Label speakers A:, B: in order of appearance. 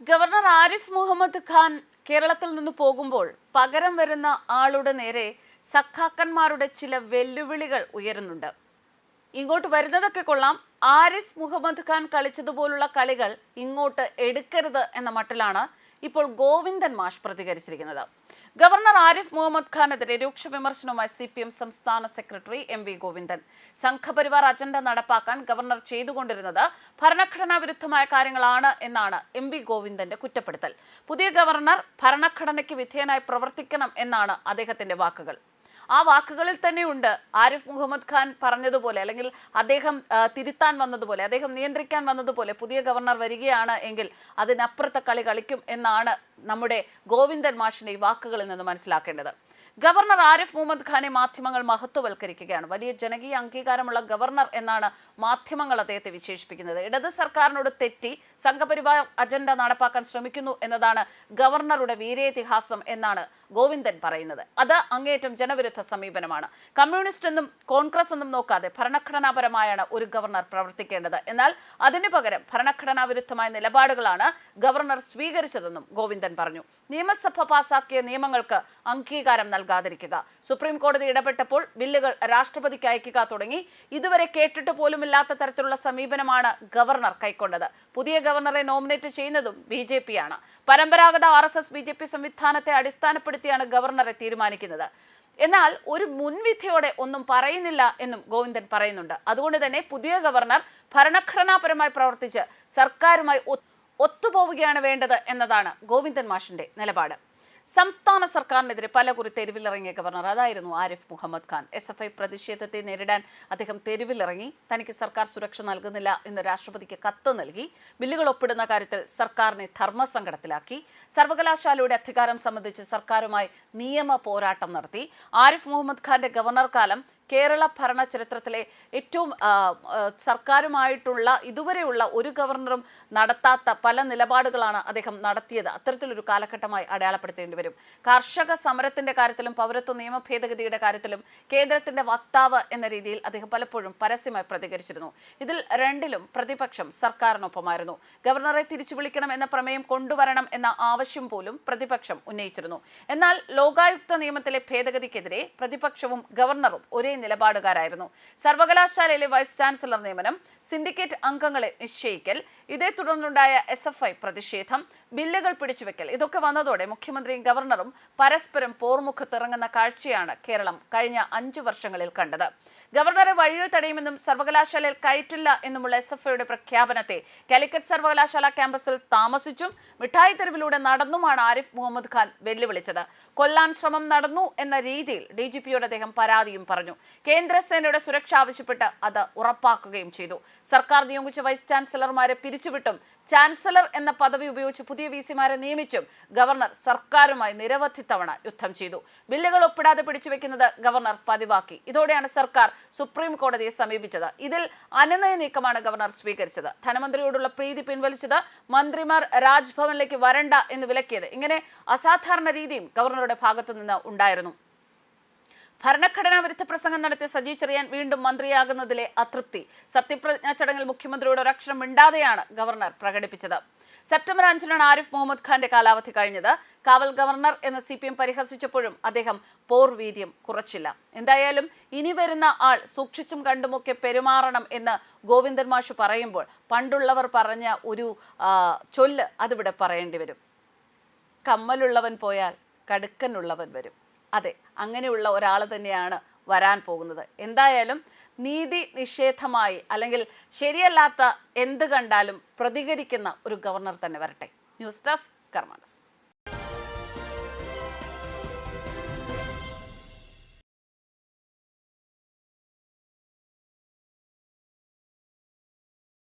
A: Governor Arif Muhammad Khan കേരളത്തിൽ നിന്ന് പോകുമ്പോൾ പകരം വരുന്ന ആളുടെ നേരെ സഖാക്കന്മാരുടെ ചില വെല്ലുവിളികൾ ഉയരുന്നുണ്ട്. ഇങ്ങോട്ട് വരുന്നതൊക്കെ കൊള്ളാം. ആരിഫ് മുഹമ്മദ് ഖാൻ കളിച്ചതുപോലുള്ള കളികൾ ഇങ്ങോട്ട് എടുക്കരുത് എന്ന മട്ടിലാണ് ഇപ്പോൾ ഗോവിന്ദൻ മാഷ് പ്രതികരിച്ചിരിക്കുന്നത്. ഗവർണർ ആരിഫ് മുഹമ്മദ് ഖാനെതിരെ രൂക്ഷ വിമർശനവുമായി സി പി എം സംസ്ഥാന secretary M V Govindan. Sangh Parivar agenda നടപ്പാക്കാൻ ഗവർണർ ചെയ്തുകൊണ്ടിരുന്നത് ഭരണഘടനാ വിരുദ്ധമായ കാര്യങ്ങളാണ് എന്നാണ് എം വി ഗോവിന്ദന്റെ കുറ്റപ്പെടുത്തൽ. പുതിയ ഗവർണർ ഭരണഘടനയ്ക്ക് വിധേയനായി പ്രവർത്തിക്കണം എന്നാണ് അദ്ദേഹത്തിന്റെ വാക്കുകൾ. ആ വാക്കുകളിൽ തന്നെ ഉണ്ട്. ആരിഫ് മുഹമ്മദ് ഖാൻ പറഞ്ഞതുപോലെ അല്ലെങ്കിൽ അദ്ദേഹം തിരുത്താൻ വന്നതുപോലെ അദ്ദേഹം നിയന്ത്രിക്കാൻ വന്നതുപോലെ പുതിയ ഗവർണർ വരികയാണ് എങ്കിൽ അതിനപ്പുറത്തെ കളി കളിക്കും എന്നാണ് നമ്മുടെ ഗോവിന്ദൻ മാഷിന്റെ ഈ വാക്കുകളിൽ നിന്ന് മനസ്സിലാക്കേണ്ടത്. ഗവർണർ ആരിഫ് മുഹമ്മദ് ഖാനെ മാധ്യമങ്ങൾ മഹത്വവൽക്കരിക്കുകയാണ്. വലിയ ജനകീയ അംഗീകാരമുള്ള ഗവർണർ എന്നാണ് മാധ്യമങ്ങൾ അദ്ദേഹത്തെ വിശേഷിപ്പിക്കുന്നത്. ഇടത് സർക്കാരിനോട് തെറ്റി സംഘപരിവാർ അജണ്ട നടപ്പാക്കാൻ ശ്രമിക്കുന്നു എന്നതാണ് ഗവർണറുടെ വീരേതിഹാസം എന്നാണ് ഗോവിന്ദൻ പറയുന്നത്. അത് അങ്ങേയറ്റം ജനവിരുദ്ധ സമീപനമാണ്. കമ്മ്യൂണിസ്റ്റ് എന്നും കോൺഗ്രസ് എന്നും നോക്കാതെ ഭരണഘടനാപരമായാണ് ഒരു ഗവർണർ പ്രവർത്തിക്കേണ്ടത്. എന്നാൽ അതിനു പകരം ഭരണഘടനാ വിരുദ്ധമായ നിലപാടുകളാണ് ഗവർണർ സ്വീകരിച്ചതെന്നും ഗോവിന്ദൻ പറഞ്ഞു. നിയമസഭ പാസാക്കിയ നിയമങ്ങൾക്ക് അംഗീകാരം നൽകാതിരിക്കുക. സുപ്രീം കോടതി ഇടപെട്ടപ്പോൾ ബില്ലുകൾ രാഷ്ട്രപതിക്ക് അയക്കുക തുടങ്ങി. ഇതുവരെ കേട്ടിട്ട് പോലുമില്ലാത്ത തരത്തിലുള്ള സമീപനമാണ് ഗവർണർ കൈക്കൊണ്ടത്. പുതിയ ഗവർണറെ നോമിനേറ്റ് ചെയ്യുന്നതും ബി ജെ പി ആണ് പരമ്പരാഗത R S S B J P സംവിധാനത്തെ അടിസ്ഥാനപ്പെടുത്തിയാണ് ഗവർണറെ തീരുമാനിക്കുന്നത്. എന്നാൽ ഒരു മുൻവിധിയോടെ ഒന്നും പറയുന്നില്ല എന്നും ഗോവിന്ദൻ പറയുന്നുണ്ട്. അതുകൊണ്ട് തന്നെ പുതിയ ഗവർണർ ഭരണഘടനാപരമായി പ്രവർത്തിച്ച് സർക്കാരുമായി ഒത്തുപോവുകയാണ് വേണ്ടത് എന്നതാണ് ഗോവിന്ദൻ മാഷിന്റെ നിലപാട്. സംസ്ഥാന സർക്കാരിനെതിരെ പല കുറി തെരുവിലിറങ്ങിയ ഗവർണർ അതായിരുന്നു Arif Muhammad Khan. S F I പ്രതിഷേധത്തെ നേരിടാൻ അദ്ദേഹം തെരുവിലിറങ്ങി. തനിക്ക് സർക്കാർ സുരക്ഷ നൽകുന്നില്ല എന്ന് രാഷ്ട്രപതിക്ക് കത്ത് നൽകി. ബില്ലുകൾ ഒപ്പിടുന്ന കാര്യത്തിൽ സർക്കാരിനെ ധർമ്മസങ്കടത്തിലാക്കി. സർവകലാശാലയുടെ അധികാരം സംബന്ധിച്ച് സർക്കാരുമായി നിയമ പോരാട്ടം നടത്തി. ആരിഫ് മുഹമ്മദ് ഖാന്റെ ഗവർണർ കാലം കേരള ഭരണ ചരിത്രത്തിലെ ഏറ്റവും സർക്കാരുമായിട്ടുള്ള ഇതുവരെയുള്ള ഒരു ഗവർണറും നടത്താത്ത പല നിലപാടുകളാണ് അദ്ദേഹം നടത്തിയത്. അത്തരത്തിലൊരു കാലഘട്ടമായി അടയാളപ്പെടുത്തേണ്ടി വരും. കർഷക സമരത്തിന്റെ കാര്യത്തിലും പൗരത്വ നിയമ ഭേദഗതിയുടെ കാര്യത്തിലും കേന്ദ്രത്തിന്റെ വക്താവ് എന്ന രീതിയിൽ അദ്ദേഹം പലപ്പോഴും പരസ്യമായി പ്രതികരിച്ചിരുന്നു. ഇതിൽ രണ്ടിലും പ്രതിപക്ഷം സർക്കാരിനൊപ്പമായിരുന്നു. ഗവർണറെ തിരിച്ചു വിളിക്കണം എന്ന പ്രമേയം കൊണ്ടുവരണം എന്ന ആവശ്യം പോലും പ്രതിപക്ഷം ഉന്നയിച്ചിരുന്നു. എന്നാൽ ലോകായുക്ത നിയമത്തിലെ ഭേദഗതിക്കെതിരെ പ്രതിപക്ഷവും ഗവർണറും ഒരേ നിലപാടുകാരായിരുന്നു. സർവകലാശാലയിലെ വൈസ് ചാൻസലർ നിയമനം സിൻഡിക്കേറ്റ് അംഗങ്ങളെ നിശ്ചയിക്കൽ ഇതേ തുടർന്നുണ്ടായ എസ് എഫ് ഐ പ്രതിഷേധം ബില്ലുകൾ പിടിച്ചുവെക്കൽ ഇതൊക്കെ വന്നതോടെ മുഖ്യമന്ത്രിയും ഗവർണറും പരസ്പരം പോർമുഖത്തിറങ്ങുന്ന കാഴ്ചയാണ് കേരളം കഴിഞ്ഞ അഞ്ചു വർഷങ്ങളിൽ കണ്ടത്. ഗവർണറെ വഴിയിൽ തടയുമെന്നും സർവകലാശാലയിൽ കയറ്റില്ല എന്നുമുള്ള എസ് എഫ് ഐയുടെ പ്രഖ്യാപനത്തെ കാലിക്കറ്റ് സർവകലാശാല ക്യാമ്പസിൽ താമസിച്ചും മിഠായി തെരുവിലൂടെ നടന്നുമാണ് ആരിഫ് മുഹമ്മദ് ഖാൻ വെല്ലുവിളിച്ചത്. കൊല്ലാൻ ശ്രമം നടന്നു എന്ന രീതിയിൽ ഡി ജി പിയോട് അദ്ദേഹം പരാതിയും പറഞ്ഞു. കേന്ദ്ര സേനയുടെ സുരക്ഷ ആവശ്യപ്പെട്ട് അത് ഉറപ്പാക്കുകയും ചെയ്തു. സർക്കാർ നിയോഗിച്ച വൈസ് ചാൻസലർമാരെ പിരിച്ചുവിട്ടും ചാൻസലർ എന്ന പദവി ഉപയോഗിച്ച് പുതിയ വി സിമാരെ നിയമിച്ചും ഗവർണർ സർക്കാരുമായി നിരവധി തവണ യുദ്ധം ചെയ്തു. ബില്ലുകൾ ഒപ്പിടാതെ പിടിച്ചുവെക്കുന്നത് ഗവർണർ പതിവാക്കി. ഇതോടെയാണ് സർക്കാർ സുപ്രീം കോടതിയെ സമീപിച്ചത്. ഇതിൽ അനുനയ നീക്കമാണ് ഗവർണർ സ്വീകരിച്ചത്. ധനമന്ത്രിയോടുള്ള പ്രീതി പിൻവലിച്ചത് മന്ത്രിമാർ രാജ്ഭവനിലേക്ക് വരണ്ട എന്ന് വിലക്കിയത്. ഇങ്ങനെ അസാധാരണ രീതിയും ഗവർണറുടെ ഭാഗത്തു നിന്ന് ഉണ്ടായിരുന്നു. ഭരണഘടനാ വിരുദ്ധ പ്രസംഗം നടത്തിയ സജി ചെറിയാൻ വീണ്ടും മന്ത്രിയാകുന്നതിലെ അതൃപ്തി. സത്യപ്രതിജ്ഞാ ചടങ്ങിൽ മുഖ്യമന്ത്രിയുടെ ഒരക്ഷരം മിണ്ടാതെയാണ് ഗവർണർ പ്രകടിപ്പിച്ചത്. സെപ്റ്റംബർ അഞ്ചിനാണ് ആരിഫ് മുഹമ്മദ് ഖാന്റെ കാലാവധി കഴിഞ്ഞത്. കാവൽ ഗവർണർ എന്ന് സി പി എം പരിഹസിച്ചപ്പോഴും അദ്ദേഹം പോർവീര്യം കുറച്ചില്ല. എന്തായാലും ഇനി വരുന്ന ആൾ സൂക്ഷിച്ചും കണ്ടുമൊക്കെ പെരുമാറണം എന്ന് ഗോവിന്ദൻ മാഷ് പറയുമ്പോൾ പണ്ടുള്ളവർ പറഞ്ഞ ഒരു ചൊല്ല് അതിവിടെ പറയേണ്ടി വരും. കമ്മലുള്ളവൻ പോയാൽ കടുക്കനുള്ളവൻ വരും. അതെ അങ്ങനെയുള്ള ഒരാൾ തന്നെയാണ് വരാൻ പോകുന്നത്. എന്തായാലും നീതി നിഷേധമായി അല്ലെങ്കിൽ ശരിയല്ലാത്ത എന്ത് കണ്ടാലും പ്രതികരിക്കുന്ന ഒരു ഗവർണർ തന്നെ വരട്ടെ. News desk കർമാനസ്